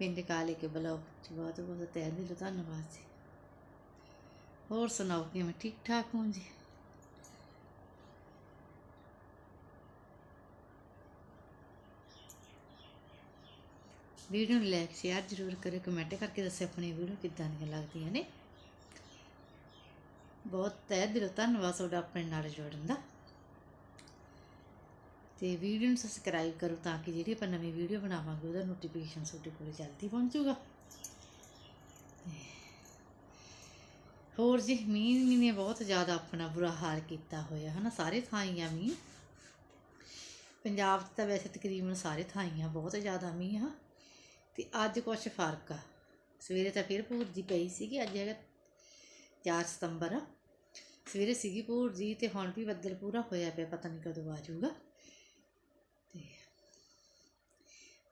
ਪਿੰਡ ਕਾਲੇ ਕੇ ਬਲੌਗ ਚ ਬਹੁਤ ਬਹੁਤ ਤਹਿ ਦਿਲੋਂ ਧੰਨਵਾਦ ਜੀ ਹੋਰ ਸੁਣਾਓ ਕਿਵੇਂ ਠੀਕ ਠਾਕ ਹੋ ਜੀ ਵੀਡੀਓ ਨੂੰ ਲਾਈਕ ਸ਼ੇਅਰ ਜ਼ਰੂਰ ਕਰਿਓ ਕਮੈਂਟ ਕਰਕੇ ਦੱਸਿਓ ਆਪਣੀ ਵੀਡੀਓ ਕਿੱਦਾਂ ਦੀਆਂ ਲੱਗਦੀਆਂ ਨੇ ਬਹੁਤ ਤਹਿ ਦਿਲੋਂ ਧੰਨਵਾਦ ਤੁਹਾਡਾ ਆਪਣੇ ਨਾਲ ਜੁੜਨ ਦਾ ਤੇ ਵੀਡੀਓ ਨੂੰ ਸਬਸਕ੍ਰਾਈਬ ਕਰੋ ਤਾਂ ਕਿ ਜਿਹੜੀ ਆਪਾਂ ਨਵੀਂ ਵੀਡੀਓ ਬਣਾਵਾਂਗੇ, ਉਹਦਾ ਨੋਟੀਫਿਕੇਸ਼ਨ ਤੁਹਾਡੇ ਕੋਲ ਜਲਦੀ ਪਹੁੰਚੂਗਾ। ਤੇ ਹੋਰ ਜੀ, ਮੀਂਹ ਨੇ ਬਹੁਤ ਜ਼ਿਆਦਾ ਆਪਣਾ ਬੁਰਾ ਹਾਲ ਕੀਤਾ ਹੋਇਆ, ਹਨਾ? ਸਾਰੇ ਥਾਂ ਹੀ ਆ ਮੀਂਹ। ਪੰਜਾਬ 'ਚ ਤਾਂ ਵੈਸੇ ਤਕਰੀਬਨ ਸਾਰੇ ਥਾਂ ਹੀ ਆ ਬਹੁਤ ਜ਼ਿਆਦਾ ਮੀਂਹ ਆ ਤੇ ਅੱਜ ਕੁਛ ਫ਼ਰਕ ਆ। ਸਵੇਰੇ ਤਾਂ ਫਿਰ ਭੂਰਜੀ ਪਈ ਸੀਗੀ, ਅੱਜ ਹੈਗਾ 4 ਸਤੰਬਰ। ਸਵੇਰੇ ਸੀਗੀ ਭੂਰ ਜੀ ਤੇ ਹੁਣ ਵੀ ਬੱਦਲ ਪੂਰਾ ਹੋਇਆ ਪਿਆ, ਪਤਾ ਨਹੀਂ ਕਦੋਂ ਆ ਜਾਊਗਾ ਤੇ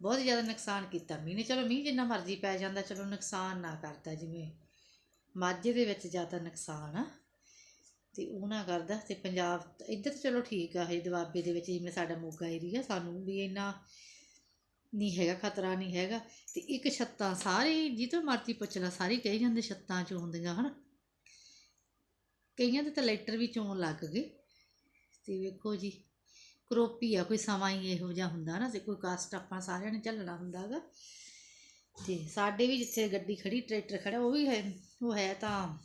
ਬਹੁਤ ਜ਼ਿਆਦਾ ਨੁਕਸਾਨ ਕੀਤਾ। ਮੀਂਹ ਨੇ, ਚਲੋ ਮੀਂਹ ਜਿੰਨਾ ਮਰਜ਼ੀ ਪੈ ਜਾਂਦਾ, ਚਲੋ ਨੁਕਸਾਨ ਨਾ ਕਰਦਾ, ਜਿਵੇਂ ਮਾਝੇ ਦੇ ਵਿੱਚ ਜ਼ਿਆਦਾ ਨੁਕਸਾਨ ਆ, ਤੇ ਉਹ ਨਾ ਕਰਦਾ, ਤੇ ਪੰਜਾਬ ਇੱਧਰ ਤਾਂ ਚਲੋ ਠੀਕ ਆ, ਹਜੇ ਦੁਆਬੇ ਦੇ ਵਿੱਚ ਜਿਵੇਂ ਸਾਡਾ ਮੋਗਾ ਏਰੀਆ ਸਾਨੂੰ ਵੀ ਇੰਨਾ ਨਹੀਂ ਹੈਗਾ, ਖਤਰਾ ਨਹੀਂ ਹੈਗਾ, ਤੇ ਇੱਕ ਛੱਤਾਂ ਸਾਰੇ ਜਿੱਦੋਂ ਮਰਜ਼ੀ ਪੁੱਛਣਾ ਸਾਰੇ ਕਹੀ ਜਾਂਦੇ ਛੱਤਾਂ ਚ ਹੁੰਦੀਆਂ, ਹਨ? ਕਈਆਂ ਦੇ ਤਾਂ ਲੈਟਰ ਵੀ ਚੋਣ ਲੱਗ ਗਏ, ਤੇ ਵੇਖੋ ਜੀ ਕਰੋਪੀ ਆ, ਕੋਈ ਸਮਾਂ ਹੀ ਇਹੋ ਜਿਹਾ ਹੁੰਦਾ ਨਾ ਤੇ ਕੋਈ ਕਾਸਟ ਆਪਾਂ ਸਾਰਿਆਂ ਨੇ ਝੱਲਣਾ ਹੁੰਦਾਗਾ ਤੇ ਸਾਡੇ ਵੀ ਜਿੱਥੇ ਗੱਡੀ ਖੜੀ, ਟਰੈਕਟਰ ਖੜਾ, ਉਹ ਵੀ ਹੈ, ਉਹ ਹੈ ਤਾਂ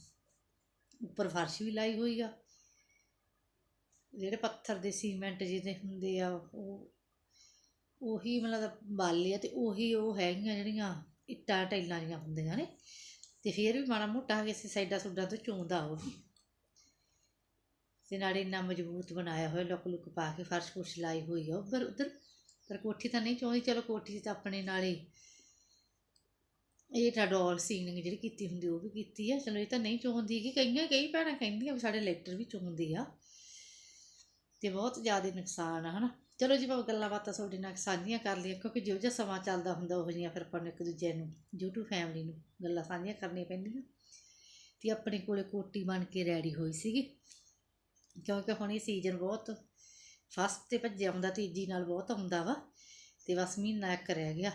ਉੱਪਰ ਫਰਸ਼ ਵੀ ਲਾਈ ਹੋਈ ਆ। ਜਿਹੜੇ ਪੱਥਰ ਦੇ ਸੀਮੈਂਟ ਜਿਹਦੇ ਹੁੰਦੇ ਆ, ਉਹ, ਉਹੀ ਮਤਲਬ ਬਾਲੇ ਆ ਤੇ ਉਹੀ ਉਹ ਹੈਗੀਆਂ ਜਿਹੜੀਆਂ ਇੱਟਾਂ ਟੈਲਾਂ ਜੀਆਂ ਹੁੰਦੀਆਂ ਨੇ। ਤੇ ਫਿਰ ਵੀ ਮਾੜਾ ਮੋਟਾ ਕਿਸੇ ਸਾਈਡਾਂ ਸੁੱਡਾਂ ਤੋਂ ਚੋਂਦਾ ਉਹ ਵੀ। ਤੇ ਨਾਲੇ ਇੰਨਾ ਮਜ਼ਬੂਤ ਬਣਾਇਆ ਹੋਇਆ, ਲੁੱਕ ਲੁੱਕ ਪਾ ਕੇ ਫਰਸ਼ ਫੁਰਸ਼ ਲਾਈ ਹੋਈ ਆ ਉੱਧਰ ਉੱਧਰ, ਪਰ ਕੋਠੀ ਤਾਂ ਨਹੀਂ ਚਾਹੁੰਦੀ, ਚਲੋ ਕੋਠੀ 'ਚ ਤਾਂ ਆਪਣੇ ਨਾਲੇ ਇਹ ਤਾਂ ਸੀਨਿੰਗ ਜਿਹੜੀ ਕੀਤੀ ਹੁੰਦੀ ਉਹ ਵੀ ਕੀਤੀ ਆ। ਚਲੋ ਇਹ ਤਾਂ ਨਹੀਂ ਚੋਂਦੀ ਕਿ ਕਈਆਂ, ਕਈ ਭੈਣਾਂ ਕਹਿੰਦੀਆਂ ਵੀ ਸਾਡੇ ਲੈਕਟਰ ਵੀ ਚੋਂਦੇ ਆ। ਤੇ ਬਹੁਤ ਜ਼ਿਆਦਾ ਨੁਕਸਾਨ ਆ, ਹਨਾ। ਚਲੋ ਜੀ, ਭਾਵੇਂ ਗੱਲਾਂ ਬਾਤਾਂ ਤੁਹਾਡੇ ਨਾਲ ਸਾਂਝੀਆਂ ਕਰ ਲਈਆਂ ਕਿਉਂਕਿ ਜਿਹੋ ਜਿਹਾ ਸਮਾਂ ਚੱਲਦਾ ਹੁੰਦਾ, ਉਹ ਜਿਹੀਆਂ ਫਿਰ ਆਪਾਂ ਨੂੰ ਇੱਕ ਦੂਜੇ ਨੂੰ, YouTube ਫੈਮਿਲੀ ਨੂੰ ਗੱਲਾਂ ਸਾਂਝੀਆਂ ਕਰਨੀਆਂ ਪੈਂਦੀਆਂ। ਤੇ ਆਪਣੇ ਕੋਲੇ ਕੋਟੀ ਬਣ ਕੇ ਰੈਡੀ ਹੋਈ ਸੀਗੀ। ਕਿਉਂਕਿ ਹੁਣ ਇਹ ਸੀਜ਼ਨ ਬਹੁਤ ਫਸਟ ਤੇ ਭੱਜਿਆ ਹੁੰਦਾ, ਤੀਜੀ ਨਾਲ ਬਹੁਤ ਆਉਂਦਾ ਵਾ ਤੇ ਬਸ ਮਹੀਨਾ ਇੱਕ ਰਹਿ ਗਿਆ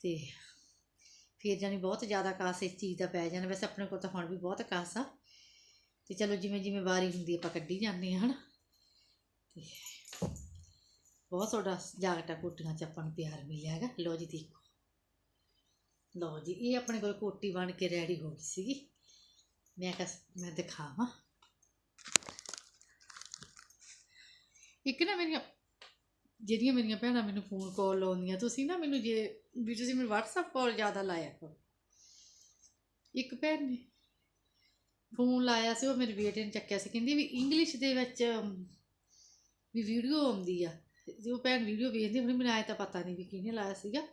ਤੇ ਫਿਰ ਜਾਨੀ ਬਹੁਤ ਜ਼ਿਆਦਾ ਕਾਸ ਇਸ ਚੀਜ਼ ਦਾ ਪੈ ਜਾਣਾ। ਵੈਸੇ ਆਪਣੇ ਕੋਲ ਤਾਂ ਹੁਣ ਵੀ ਬਹੁਤ ਕਾਸ ਆ ਤੇ ਚਲੋ ਜਿਵੇਂ ਜਿਵੇਂ ਵਾਰੀ ਹੁੰਦੀ ਆਪਾਂ ਕੱਢੀ ਜਾਂਦੇ ਹਾਂ, ਹਨਾ? ਤੇ ਬਹੁਤ ਤੁਹਾਡਾ ਜਾਗਟਾ ਕੋਟੀਆਂ ਚ ਆਪਾਂ ਨੂੰ ਪਿਆਰ ਮਿਲਿਆ ਹੈਗਾ। ਲਓ ਜੀ ਦੇਖੋ। ਲਓ ਜੀ, ਇਹ ਆਪਣੇ ਕੋਲ ਕੋਟੀ ਬਣ ਕੇ ਰੈਡੀ ਹੋ ਗਈ ਸੀਗੀ। ਮੈਂ ਕਿਹਾ ਮੈਂ ਦਿਖਾਵਾਂ। ਇੱਕ ਨਾ ਮੇਰੀਆਂ, ਜਿਹੜੀਆਂ ਮੇਰੀਆਂ ਭੈਣਾਂ ਮੈਨੂੰ ਫੋਨ ਕਾਲ ਲਾਉਂਦੀਆਂ, ਤੁਸੀਂ ਨਾ ਮੈਨੂੰ ਜੇ, ਵੀ ਤੁਸੀਂ ਮੈਨੂੰ WhatsApp ਕਾਲ ਜ਼ਿਆਦਾ ਲਾਇਆ ਕਰੋ। ਇੱਕ ਭੈਣ ਨੇ ਫੋਨ ਲਾਇਆ ਸੀ, ਉਹ ਮੇਰੇ ਬੇਟੇ ਨੇ ਚੱਕਿਆ ਸੀ, ਕਹਿੰਦੀ ਵੀ ਇੰਗਲਿਸ਼ ਦੇ ਵਿੱਚ, ਵੀ ਵੀਡੀਓ ਆਉਂਦੀ ਆ। ਜੇ ਉਹ ਭੈਣ ਵੀਡੀਓ ਵੇਖਦੀ ਹੁਣ ਮੈਨੂੰ ਆਇਆ ਤਾਂ ਪਤਾ ਨਹੀਂ ਵੀ ਕਿਹਨੇ ਲਾਇਆ ਸੀਗਾ।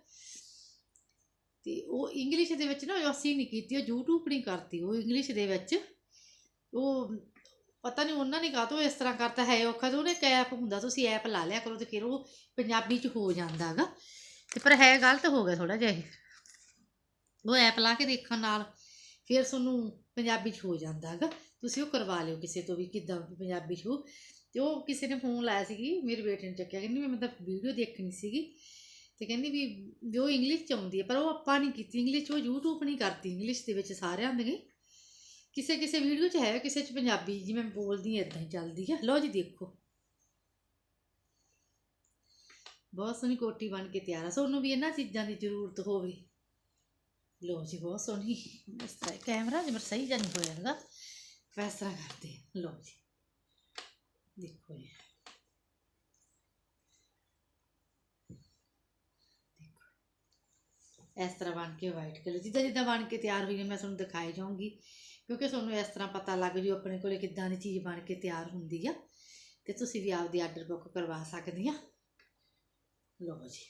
ਤੇ ਉਹ ਇੰਗਲਿਸ਼ ਦੇ ਵਿੱਚ ਨਾ ਅਸੀਂ ਨਹੀਂ ਕੀਤੀ, ਉਹ YouTube ਨਹੀਂ ਕਰਤੀ, ਉਹ ਇੰਗਲਿਸ਼ ਦੇ ਵਿੱਚ। ਉਹ ਪਤਾ ਨਹੀਂ ਉਹਨਾਂ ਨੇ ਕਾਹਤੋਂ ਇਸ ਤਰ੍ਹਾਂ ਕਰਤਾ, ਹੈ ਔਖਾ ਤੇ ਉਹਨੇ ਇੱਕ ਐਪ ਹੁੰਦਾ ਤੁਸੀਂ ਐਪ ਲਾ ਲਿਆ ਕਰੋ ਤੇ ਫਿਰ ਉਹ ਪੰਜਾਬੀ ਚ ਹੋ ਜਾਂਦਾ ਹੈਗਾ। ਤੇ ਪਰ ਹੈ ਗਲਤ ਹੋ ਗਿਆ ਥੋੜਾ ਜਿਹਾ ਇਹ। ਉਹ ਐਪ ਲਾ ਕੇ ਦੇਖਣ ਨਾਲ ਫਿਰ ਤੁਹਾਨੂੰ ਪੰਜਾਬੀ ਚ ਹੋ ਜਾਂਦਾ ਹੈਗਾ। ਤੁਸੀਂ ਉਹ ਕਰਵਾ ਲਿਓ ਕਿਸੇ ਤੋਂ ਵੀ ਕਿੱਦਾਂ ਪੰਜਾਬੀ ਚ ਹੋ। ਤੇ ਉਹ ਕਿਸੇ ਨੇ ਫੋਨ ਲਾਇਆ ਸੀਗੀ, ਮੇਰੇ ਬੇਟੇ ਨੇ ਚੱਕਿਆ, ਕਹਿੰਦੀ ਮੈਂ ਤਾਂ ਵੀਡੀਓ ਦੇਖਣੀ ਸੀਗੀ। ਤੇ ਕਹਿੰਦੀ ਵੀ ਉਹ ਇੰਗਲਿਸ਼ ਚ ਆਉਂਦੀ ਹੈ, ਪਰ ਉਹ ਆਪਾਂ ਨਹੀਂ ਕੀਤੀ, ਇੰਗਲਿਸ਼ ਚ ਉਹ YouTube ਨਹੀਂ ਕਰਦੀ, ਇੰਗਲਿਸ਼ ਦੇ ਵਿੱਚ ਸਾਰਿਆਂ ਦੇ। ਕਿਸੇ ਕਿਸੇ ਵੀਡੀਓ 'ਚ ਹੈ, ਕਿਸੇ 'ਚ ਪੰਜਾਬੀ ਜਿਵੇਂ ਮੈਂ ਬੋਲਦੀ ਐ ਇਦਾਂ ਹੀ ਚੱਲਦੀ ਆ। ਲਓ ਜੀ ਦੇਖੋ। ਬਹੁਤ ਸੋਹਣੀ ਕੋਟੀ ਬਣ ਕੇ ਤਿਆਰ ਆ। ਤੁਹਾਨੂੰ ਵੀ ਇਹਨਾਂ ਚੀਜ਼ਾਂ ਦੀ ਜ਼ਰੂਰਤ ਹੋਵੇ। ਲਓ ਜੀ, ਬਹੁਤ ਸੋਹਣੀ। ਇਸ ਤਰ੍ਹਾਂ ਕੈਮਰਾ ਜਿਵੇਂ ਸਹੀ ਜਾਂ ਨਹੀਂ ਹੋਇਆ ਹੈਗਾ। ਇਸ ਤਰ੍ਹਾਂ ਕਰਦੇ ਆ। ਲਓ ਜੀ। ਦੇਖੋ ਜੀ। ਦੇਖੋ। ਇਸ ਤਰ੍ਹਾਂ ਬਣ ਕੇ ਵਾਈਟ ਕਲਰ ਜਿੱਦਾਂ ਜਿੱਦਾਂ ਬਣ ਕੇ ਤਿਆਰ ਹੋਈ ਹੈ ਮੈਂ ਤੁਹਾਨੂੰ ਦਿਖਾਈ ਜਾਊਂਗੀ। ਕਿਉਂਕਿ ਤੁਹਾਨੂੰ ਇਸ ਤਰ੍ਹਾਂ ਪਤਾ ਲੱਗ ਜੂ ਆਪਣੇ ਕੋਲੇ ਕਿੱਦਾਂ ਦੀ ਚੀਜ਼ ਬਣ ਕੇ ਤਿਆਰ ਹੁੰਦੀ ਆ ਤੇ ਤੁਸੀਂ ਵੀ ਆਪਦੀ ਆਰਡਰ ਬੁੱਕ ਕਰਵਾ ਸਕਦੇ ਆ। ਲਓ ਜੀ।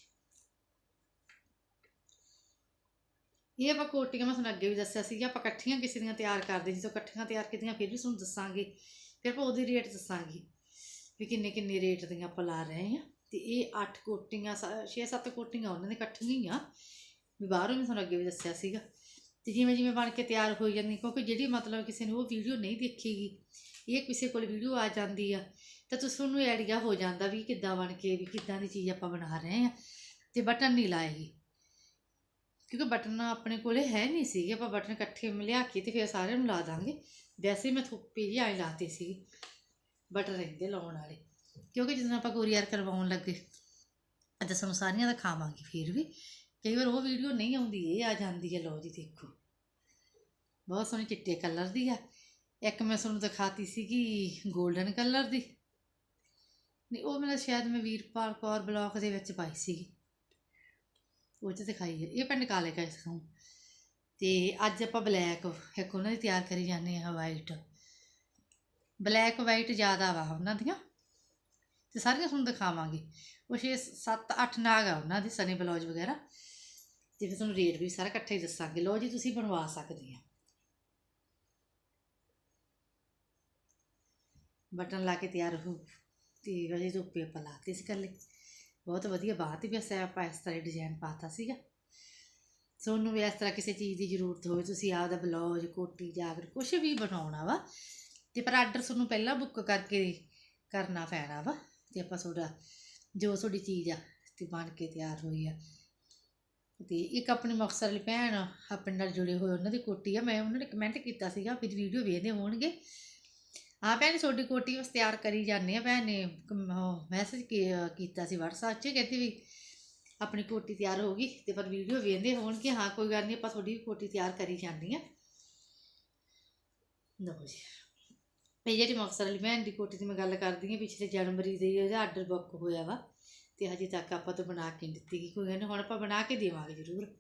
ਇਹ ਆਪਾਂ ਕੋਟੀਆਂ, ਮੈਂ ਤੁਹਾਨੂੰ ਅੱਗੇ ਵੀ ਦੱਸਿਆ ਸੀ ਕਿ ਆਪਾਂ ਇਕੱਠੀਆਂ ਕਿਸੇ ਦੀਆਂ ਤਿਆਰ ਕਰਦੇ ਸੀ ਤਾਂ ਇਕੱਠੀਆਂ ਤਿਆਰ ਕੀਤੀਆਂ, ਫਿਰ ਵੀ ਤੁਹਾਨੂੰ ਦੱਸਾਂਗੇ। ਫਿਰ ਆਪਾਂ ਉਹਦੀ ਰੇਟ ਦੱਸਾਂਗੇ ਵੀ ਕਿੰਨੇ ਕਿੰਨੇ ਰੇਟ ਦੀਆਂ ਆਪਾਂ ਲਾ ਰਹੇ ਆ। ਤੇ ਇਹ 8 ਕੋਟੀਆਂ 6-7 ਕੋਟੀਆਂ ਉਹਨਾਂ ਦੇ ਇਕੱਠੀਆਂ ਹੀ ਆ। ਵੀ ਬਾਹਰੋਂ ਵੀ ਤੁਹਾਨੂੰ ਅੱਗੇ ਵੀ ਦੱਸਿਆ ਸੀਗਾ। ਤੇ ਜਿਵੇਂ ਜਿਵੇਂ ਬਣ ਕੇ ਤਿਆਰ ਹੋਈ ਜਾਂਦੀ, ਕਿਉਂਕਿ ਜਿਹੜੀ ਮਤਲਬ ਕਿਸੇ ਨੇ ਉਹ ਵੀਡੀਓ ਨਹੀਂ ਦੇਖੀਗੀ, ਇਹ ਕਿਸੇ ਕੋਲ ਵੀਡੀਓ ਆ ਜਾਂਦੀ ਆ, ਤਾਂ ਤੁਸੀਂ ਉਹਨੂੰ ਆਈਡੀਆ ਹੋ ਜਾਂਦਾ ਵੀ ਕਿੱਦਾਂ ਬਣ ਕੇ, ਵੀ ਕਿੱਦਾਂ ਦੀ ਚੀਜ਼ ਆਪਾਂ ਬਣਾ ਰਹੇ ਆ, ਤੇ ਬਟਨ ਨਹੀਂ ਲਾਏਗੀ। ਕਿਉਂਕਿ ਬਟਨ ਆਪਣੇ ਕੋਲੇ ਹੈ ਨਹੀਂ ਸੀਗੇ, ਆਪਾਂ ਬਟਨ ਇਕੱਠੇ ਲਿਆ ਕੇ ਤੇ ਫਿਰ ਸਾਰਿਆਂ ਨੂੰ ਲਾ ਦਾਂਗੇ। ਵੈਸੇ ਮੈਂ ਥੋਪੀ ਜਿਹੀ ਆਈ ਲਾਤੀ ਸੀ ਬਟਨ ਰਹਿੰਦੇ ਲਾਉਣ ਵਾਲੇ, ਕਿਉਂਕਿ ਜਦੋਂ ਆਪਾਂ ਕੋਰੀਅਰ ਕਰਵਾਉਣ ਲੱਗੇ, ਅੱਜ ਸਾਨੂੰ ਸਾਰੀਆਂ ਦਾ ਖਾਵਾਂਗੇ ਫਿਰ ਵੀ। ਕਈ ਵਾਰ ਉਹ ਵੀਡੀਓ ਨਹੀਂ ਆਉਂਦੀ, ਇਹ ਆ ਜਾਂਦੀ ਹੈ, ਲਓ ਜੀ ਦੇਖੋ। ਬਹੁਤ ਸੋਹਣੀ ਚਿੱਟੇ ਕਲਰ ਦੀ ਆ। ਇੱਕ ਮੈਂ ਤੁਹਾਨੂੰ ਦਿਖਾਤੀ ਸੀਗੀ 골ਡਨ ਕਲਰ ਦੀ। ਨਹੀਂ ਉਹ ਮੇਰਾ ਸ਼ਾਇਦ ਮੈਂ ਵੀਰਪਾਲ ਕੌਰ ਬਲੌਕ ਦੇ ਵਿੱਚ ਪਾਈ ਸੀਗੀ। ਉਹ 'ਚ ਦਿਖਾਈ ਹੈ। ਇਹ ਪਿੰਡ ਕਾਲੇ ਕਾ ਇਸਨੂੰ ਤੇ ਅੱਜ ਆਪਾਂ ਬਲੈਕ ਇੱਕ ਉਹਨਾਂ ਦੀ ਤਿਆਰ ਕਰੀ ਜਾਂਦੇ ਆ ਵਾਈਟ ਬਲੈਕ ਵਾਈਟ ਜ਼ਿਆਦਾ ਵਾ ਉਹਨਾਂ ਦੀਆਂ। ਤੇ ਸਾਰੀਆਂ ਤੁਹਾਨੂੰ ਦਿਖਾਵਾਂਗੇ। ਉਹ 6 7 8 ਨਾਗ ਆ ਉਹਨਾਂ ਦੇ, ਸਨੀ ਬਲੌਜ ਵਗੈਰਾ। ਤੇ ਫਿਰ ਤੁਹਾਨੂੰ ਰੇਟ ਵੀ ਸਾਰਾ ਇਕੱਠਾ ਹੀ ਦੱਸਾਂਗੇ। ਲਓ ਜੀ, ਤੁਸੀਂ ਬਣਵਾ ਸਕਦੇ ਆ। ਬਟਨ ਲਾ ਕੇ ਤਿਆਰ ਹੋ, ਤੇ ਵਜੇ ਧੁੱਪੇ ਆਪਾਂ ਲਾਤੇ ਸੀ ਕੱਲੇ ਬਹੁਤ ਵਧੀਆ ਬਾਤ ਵੀ ਅਸਾਂ ਆਪਾਂ ਇਸ ਤਰ੍ਹਾਂ ਡਿਜ਼ਾਈਨ ਪਾਤਾ ਸੀਗਾ। ਤੁਹਾਨੂੰ ਵੀ ਇਸ ਤਰ੍ਹਾਂ ਕਿਸੇ ਚੀਜ਼ ਦੀ ਜ਼ਰੂਰਤ ਹੋਵੇ, ਤੁਸੀਂ ਆਪਦਾ ਬਲੌਜ, ਕੋਟੀ, ਜਾਗਰ ਕੁਝ ਵੀ ਬਣਾਉਣਾ ਵਾ, ਤੇ ਪਰ ਆਰਡਰ ਤੁਹਾਨੂੰ ਪਹਿਲਾਂ ਬੁੱਕ ਕਰਕੇ ਕਰਨਾ ਪੈਣਾ ਵਾ, ਤੇ ਆਪਾਂ ਤੁਹਾਡਾ ਜੋ ਤੁਹਾਡੀ ਚੀਜ਼ ਆ, ਤੇ ਬਣ ਕੇ ਤਿਆਰ ਹੋਈ ਆ। ਤੇ ਇੱਕ ਆਪਣੀ ਮੁਕਤਸਰ ਵਾਲੀ ਭੈਣ ਆਪਣੇ ਨਾਲ ਜੁੜੇ ਹੋਏ, ਉਹਨਾਂ ਦੀ ਕੋਟੀ ਆ, ਮੈਂ ਉਹਨਾਂ ਨੇ ਕਮੈਂਟ ਕੀਤਾ ਸੀਗਾ ਵੀ ਵੀਡੀਓ ਵੇਖਦੇ ਹੋਣਗੇ। ਆ ਭੈਣ, ਤੁਹਾਡੀ ਕੋਟੀ ਬਸ ਤਿਆਰ ਕਰੀ ਜਾਂਦੇ ਆ ਭੈਣ ਨੇ ਮੈਸੇਜ ਕੀਤਾ ਸੀ WhatsApp 'ਚ, ਕਹਿੰਦੀ ਵੀ ਆਪਣੀ ਕੋਟੀ ਤਿਆਰ ਹੋ ਗਈ ਤੇ ਪਰ ਵੀਡੀਓ ਵੇਖਦੇ ਹੋਣਗੇ। ਹਾਂ, ਕੋਈ ਗੱਲ ਨਹੀਂ ਆਪਾਂ ਤੁਹਾਡੀ ਵੀ ਕੋਟੀ ਤਿਆਰ ਕਰੀ ਜਾਂਦੀ ਆ। ਲਓ ਜੀ। ਇਹ ਜਿਹੜੀ ਮੁਕਤਸਰ ਵਾਲੀ ਭੈਣ ਦੀ ਕੋਟੀ ਦੀ ਮੈਂ ਗੱਲ ਕਰਦੀ ਹਾਂ ਪਿਛਲੇ ਜਨਵਰੀ ਦੇ ਉਹਦਾ ਆਰਡਰ ਬੁੱਕ ਹੋਇਆ ਵਾ। ਤੇ ਹਜੇ ਤੱਕ ਆਪਾਂ ਤੋਂ ਬਣਾ ਕੇ ਨਹੀਂ ਦਿੱਤੀ ਗਈ ਕੋਈ ਗੱਲ ਹੁਣ ਆਪਾਂ ਬਣਾ ਕੇ ਦੇਵਾਂਗੇ ਜ਼ਰੂਰ।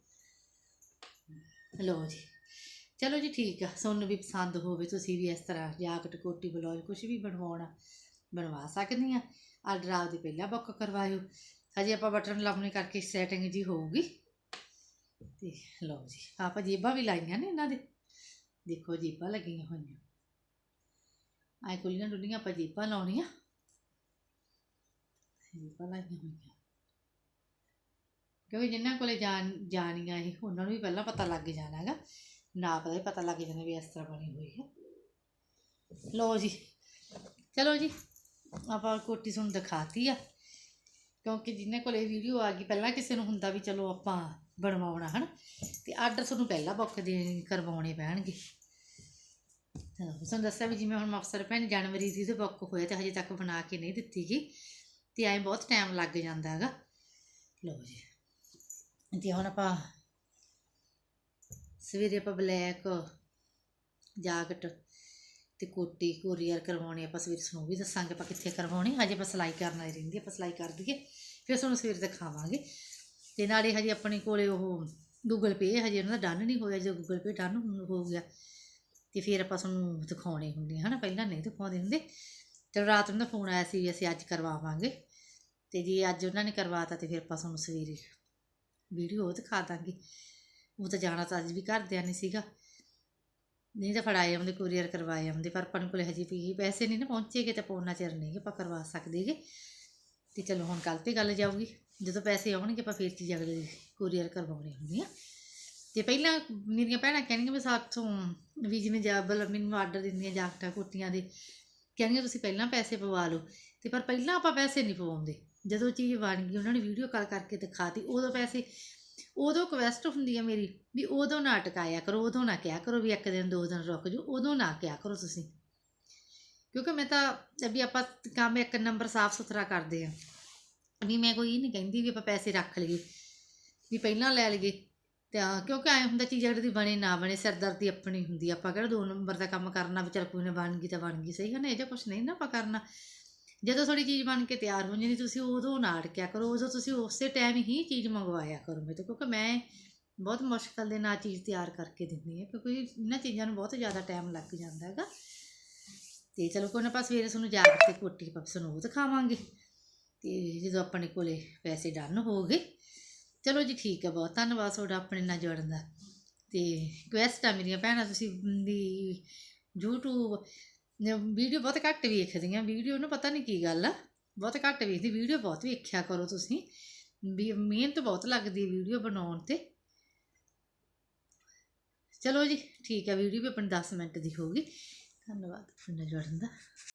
ਲਓ ਜੀ। ਚਲੋ ਜੀ ਠੀਕ ਆ ਤੁਹਾਨੂੰ ਵੀ ਪਸੰਦ ਹੋਵੇ, ਤੁਸੀਂ ਵੀ ਇਸ ਤਰ੍ਹਾਂ ਜਾਕਟ ਕੋਟੀ, ਬਲੌਜ ਕੁਝ ਵੀ ਬਣਵਾਉਣਾ, ਬਣਵਾ ਸਕਦੇ ਆ। ਆਰਡਰ ਆਪਦੇ ਪਹਿਲਾਂ ਬੁੱਕ ਕਰਵਾਇਓ। ਹਜੇ ਆਪਾਂ ਬਟਨ ਲਾਉਣੇ ਕਰਕੇ ਸੈਟਿੰਗ ਜੀ ਹੋਊਗੀ। ਤੇ ਲਓ ਜੀ, ਆਪਾਂ ਜੇਬਾਂ ਵੀ ਲਾਈਆਂ ਨੇ ਇਹਨਾਂ ਦੇ। ਦੇਖੋ ਜੇਬਾਂ ਲੱਗੀਆਂ ਹੋਈਆਂ। ਆਏ ਕੁਲੀਆਂ ਡੁੱਲੀਆਂ ਆਪਾਂ ਜੇਬਾਂ ਲਾਉਣੀਆਂ। ਜੇਬਾਂ ਲਾਈਆਂ ਹੋਈਆਂ। ਕਿਉਂਕਿ ਜਿਨ੍ਹਾਂ ਕੋਲੇ ਜਾਣ, ਜਾਣੀਆਂ ਇਹ, ਉਹਨਾਂ ਨੂੰ ਵੀ ਪਹਿਲਾਂ ਪਤਾ ਲੱਗ ਜਾਣਾ ਹੈਗਾ। ਨਾਪ ਦਾ ਹੀ ਪਤਾ ਲੱਗ ਜਾਂਦਾ ਵੀ ਇਸ ਤਰ੍ਹਾਂ ਬਣੀ ਹੋਈ ਹੈ। ਲਓ ਜੀ, ਚਲੋ ਜੀ, ਆਪਾਂ ਕੋਟੀ ਤੁਹਾਨੂੰ ਦਿਖਾਤੀ ਆ। ਕਿਉਂਕਿ ਜਿੰਨੇ ਕੋਲ ਵੀਡੀਓ ਆ ਗਈ, ਪਹਿਲਾਂ ਕਿਸੇ ਨੂੰ ਹੁੰਦਾ ਵੀ ਚਲੋ ਆਪਾਂ ਬਣਵਾਉਣਾ, ਹਨ? ਤੇ ਆਰਡਰ ਤੁਹਾਨੂੰ ਪਹਿਲਾਂ ਬੁੱਕ ਦੇ, ਕਰਵਾਉਣੇ ਪੈਣਗੇ। ਤੁਹਾਨੂੰ ਦੱਸਿਆ ਵੀ ਜਿਵੇਂ ਹੁਣ ਮਕਸਰ ਭੈਣ ਜਨਵਰੀ ਦੀ ਤੇ ਬੁੱਕ ਹੋਇਆ ਤੇ ਹਜੇ ਤੱਕ ਬਣਾ ਕੇ ਨਹੀਂ ਦਿੱਤੀ ਗਈ। ਤੇ ਐਂ ਬਹੁਤ ਟਾਈਮ ਲੱਗ ਜਾਂਦਾ ਹੈਗਾ। ਲਓ ਜੀ। ਤੇ ਹੁਣ ਆਪਾਂ ਸਵੇਰੇ ਆਪਾਂ ਬਲੈਕ ਜਾਕਟ ਤੇ ਕੋਟੀ ਕੋਰੀਅਰ ਕਰਵਾਉਣੀ, ਆਪਾਂ ਸਵੇਰੇ ਤੁਹਾਨੂੰ ਵੀ ਦੱਸਾਂਗੇ ਆਪਾਂ ਕਿੱਥੇ ਕਰਵਾਉਣੀ। ਹਜੇ ਆਪਾਂ ਸਿਲਾਈ ਕਰਨ ਵਾਲੀ ਰਹਿੰਦੀ, ਆਪਾਂ ਸਿਲਾਈ ਕਰ ਦਈਏ, ਫਿਰ ਤੁਹਾਨੂੰ ਸਵੇਰੇ ਦਿਖਾਵਾਂਗੇ। ਤੇ ਨਾਲੇ ਹਜੇ ਆਪਣੇ ਕੋਲੇ ਉਹ ਗੂਗਲ ਪੇ ਹਜੇ ਉਹਨਾਂ ਦਾ ਡਨ ਨਹੀਂ ਹੋਇਆ ਜੇ ਗੂਗਲ ਪੇ ਡਨ ਹੋ ਗਿਆ। ਤੇ ਫਿਰ ਆਪਾਂ ਤੁਹਾਨੂੰ ਦਿਖਾਉਣੇ ਹੁੰਦੇ ਹਨਾ? ਪਹਿਲਾਂ ਨਹੀਂ ਦਿਖਾਉਂਦੇ ਹੁੰਦੇ। ਤੇ ਰਾਤ ਨੂੰ ਦਾ ਫੋਨ ਆਇਆ ਸੀ ਵੀ ਅਸੀਂ ਅੱਜ ਕਰਵਾਵਾਂਗੇ। ਤੇ ਜੇ ਅੱਜ ਉਹਨਾਂ ਨੇ ਕਰਵਾਤਾ ਤੇ ਫਿਰ ਆਪਾਂ ਤੁਹਾਨੂੰ ਸਵੇਰੇ ਵੀਡੀਓ ਉਹ ਦਿਖਾ ਦਾਂਗੇ। ਉਹ ਤਾਂ ਜਾਣਾ ਤਾਂ ਅੱਜ ਵੀ ਘਰਦਿਆਂ ਨੇ ਸੀਗਾ। ਨਹੀਂ ਤਾਂ ਫੜਾਏ ਆਉਂਦੇ ਕੋਰੀਅਰ ਕਰਵਾਏ ਆਉਂਦੇ, ਪਰ ਆਪਾਂ ਨੂੰ ਕੋਲੇ ਹਜੇ ਵੀ ਪੈਸੇ ਨਹੀਂ ਨਾ ਪਹੁੰਚੇਗੇ ਤੇ ਪੌਣਾ ਚਿਰ ਨਹੀਂ ਆਪਾਂ ਕਰਵਾ ਸਕਦੇਗੇ। ਤੇ ਚਲੋ ਹੁਣ ਕੱਲ ਤੇ ਗੱਲ ਜਾਊਗੀ। ਜਦੋਂ ਪੈਸੇ ਆਉਣਗੇ ਆਪਾਂ ਫੇਰ ਚੀਜ਼ ਅਗਲੇ ਕੋਰੀਅਰ ਕਰਵਾਉਣੀ ਹੁੰਦੀ ਆ। ਤੇ ਪਹਿਲਾਂ ਮੇਰੀਆਂ ਭੈਣਾਂ ਕਹਿਣਗੀਆਂ ਵੀ ਸਾਥੋਂ ਵੀ ਜਿਵੇਂ ਜਾਬਲ ਮੈਨੂੰ ਆਰਡਰ ਦਿੰਦੀਆਂ ਜਾਕਟਾਂ ਕੁੱਤੀਆਂ ਦੇ ਕਹਿੰਦੀਆਂ ਤੁਸੀਂ ਪਹਿਲਾਂ ਪੈਸੇ ਪਵਾ ਲਓ, ਤੇ ਪਰ ਪਹਿਲਾਂ ਆਪਾਂ ਪੈਸੇ ਨਹੀਂ ਪਵਾਉਂਦੇ। ਜਦੋਂ ਚੀਜ਼ ਬਣ ਗਈ, ਉਹਨਾਂ ਨੇ ਵੀਡੀਓ ਕਾਲ ਕਰਕੇ ਦਿਖਾਤੀ, ਉਦੋਂ ਪੈਸੇ, ਉਦੋਂ ਕੁਐਸਟ ਹੁੰਦੀ ਹੈ ਮੇਰੀ ਵੀ ਉਦੋਂ ਨਾ ਟਕਾਇਆ ਕਰੋ, ਉਦੋਂ ਨਾ ਕਿਹਾ ਕਰੋ ਵੀ ਇੱਕ ਦਿਨ, ਦੋ ਦਿਨ ਰੁਕ ਜਾਓ, ਉਦੋਂ ਨਾ ਕਿਹਾ ਕਰੋ ਤੁਸੀਂ। ਕਿਉਂਕਿ ਮੈਂ ਤਾਂ ਵੀ ਆਪਾਂ ਕੰਮ ਇੱਕ ਨੰਬਰ ਸਾਫ਼ ਸੁਥਰਾ ਕਰਦੇ ਆ, ਵੀ ਮੈਂ ਕੋਈ ਇਹ ਨਹੀਂ ਕਹਿੰਦੀ ਵੀ ਆਪਾਂ ਪੈਸੇ ਰੱਖ ਲਈਏ, ਵੀ ਪਹਿਲਾਂ ਲੈ ਲਈਏ ਤਾਂ ਕਿਉਂਕਿ ਐ ਹੁੰਦਾ ਚੀਜ਼ ਜਿਹੜੀ ਦੀ ਬਣੇ ਨਾ ਬਣੇ ਸਿਰਦਰਦੀ ਆਪਣੀ ਹੁੰਦੀ ਆ। ਆਪਾਂ ਕਿਹੜਾ ਦੋ ਨੰਬਰ ਦਾ ਕੰਮ ਕਰਨਾ ਵੀ ਚਲ ਕੋਈ ਨਾ ਬਣ ਗਈ ਤਾਂ ਬਣ ਗਈ, ਸਹੀ ਹੈ ਨਾ ਇਹ ਜਿਹਾ ਕੁਝ ਨਹੀਂ ਨਾ ਆਪਾਂ ਕਰਨਾ। ਜਦੋਂ ਤੁਹਾਡੀ ਚੀਜ਼ ਬਣ ਕੇ ਤਿਆਰ ਹੋ ਜਾਂਦੀ, ਤੁਸੀਂ ਉਦੋਂ ਨਾ ਅੜਕਿਆ ਕਰੋ, ਉਦੋਂ ਤੁਸੀਂ ਉਸੇ ਟਾਈਮ ਹੀ ਚੀਜ਼ ਮੰਗਵਾਇਆ ਕਰੋ। ਮੇਰੇ ਤੋਂ ਕਿਉਂਕਿ ਮੈਂ ਬਹੁਤ ਮੁਸ਼ਕਲ ਦੇ ਨਾਲ ਚੀਜ਼ ਤਿਆਰ ਕਰਕੇ ਦਿੰਦੀ ਹਾਂ, ਕਿਉਂਕਿ ਇਹਨਾਂ ਚੀਜ਼ਾਂ ਨੂੰ ਬਹੁਤ ਜ਼ਿਆਦਾ ਟਾਈਮ ਲੱਗ ਜਾਂਦਾ ਹੈਗਾ। ਤੇ ਚਲੋ ਕੋਈ ਨਾ, ਆਪਾਂ ਸਵੇਰੇ ਤੁਹਾਨੂੰ ਜਾ ਕੇ ਕੋਟੀ ਪਪਸ ਨੂੰ ਉਹ ਦਿਖਾਵਾਂਗੇ। ਤੇ ਜਦੋਂ ਆਪਣੇ ਕੋਲੇ ਪੈਸੇ ਡਨ ਹੋ ਗਏ ਚਲੋ ਜੀ ਠੀਕ ਹੈ ਬਹੁਤ, ਧੰਨਵਾਦ ਤੁਹਾਡਾ ਆਪਣੇ ਨਾਲ ਜੁੜਨ ਦਾ। ਤੇ ਰਿਕੁਐਸਟ ਆ ਮੇਰੀਆਂ ਭੈਣਾਂ, ਤੁਸੀਂ ਵੀ YouTube ਵੀਡੀਓ ਬਹੁਤ ਘੱਟ ਵੇਖਦੀਆਂ। ਵੀਡੀਓ ਨੂੰ ਪਤਾ ਨਹੀਂ ਕੀ ਗੱਲ ਆ। ਬਹੁਤ ਘੱਟ ਵੇਖਦੀ। ਵੀਡੀਓ ਬਹੁਤ ਵੇਖਿਆ ਕਰੋ ਤੁਸੀਂ। ਵੀ ਮਿਹਨਤ ਬਹੁਤ ਲੱਗਦੀ ਵੀਡੀਓ ਬਣਾਉਣ ਤੇ। ਚਲੋ ਜੀ, ਠੀਕ ਹੈ ਵੀਡੀਓ ਵੀ ਆਪਣੀ 10 ਮਿੰਟ ਦੀ ਹੋਊਗੀ। ਧੰਨਵਾਦ ਆਪਣੇ ਨਾਲ ਜੁੜਨ ਦਾ।